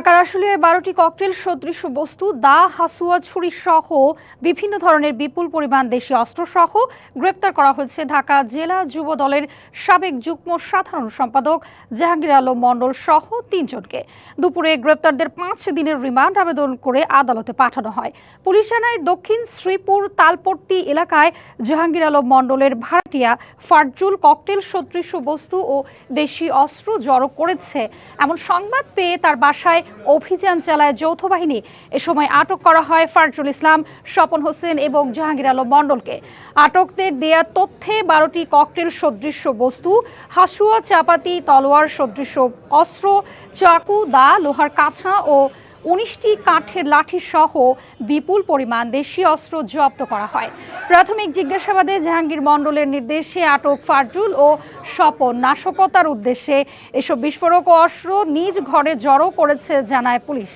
ঢাকার আশুলিয়ায় বারোটি ককটেল সদৃশ বস্তু, দা, হাসুয়া, ছুরি সহ বিভিন্ন ধরনের বিপুল পরিমাণ দেশি অস্ত্র সহ গ্রেপ্তার করা হয়েছে ঢাকা জেলা যুব দলের সাবেক যুগ্ম সাধারণ সম্পাদক জাহাঙ্গীর আলম মণ্ডল সহ তিনজনকে। দুপুরে গ্রেপ্তারদের পাঁচ দিনের রিমান্ড আবেদন করে আদালতে পাঠানো হয়। পুলিশ জানায়, দক্ষিণ শ্রীপুর তালপট্টি এলাকায় জাহাঙ্গীর আলম মণ্ডলের ভাড়াটিয়া ফারজুল ককটেল সদৃশ বস্তু ও দেশি অস্ত্র জড়ো করেছে। এমন সংবাদ পেয়ে তার বাসায় অভিযান চালায় যৌথ বাহিনী। এ সময় আটক করা হয় ফারজুল ইসলাম, স্বপন হোসেন এবং জাহাঙ্গীর আলম মণ্ডলকে। আটকদের দেয়া তথ্যে বারোটি ককটেল সদৃশ্য বস্তু, হাসুয়া, চাপাতি, তলোয়ার সদৃশ্য অস্ত্র, চাকু, দা, লোহার কাছা ও উনিশটি কাঠের লাঠি সহ বিপুল পরিমাণ দেশীয় অস্ত্র জব্দ করা হয়। প্রাথমিক জিজ্ঞাসাবাদে জাহাঙ্গীর মণ্ডলের নির্দেশে আটক ফারজুল ও স্বপন নাশকতার উদ্দেশ্যে এসব বিস্ফোরক অস্ত্র নিজ ঘরে জড়ো করেছে, জানায় পুলিশ।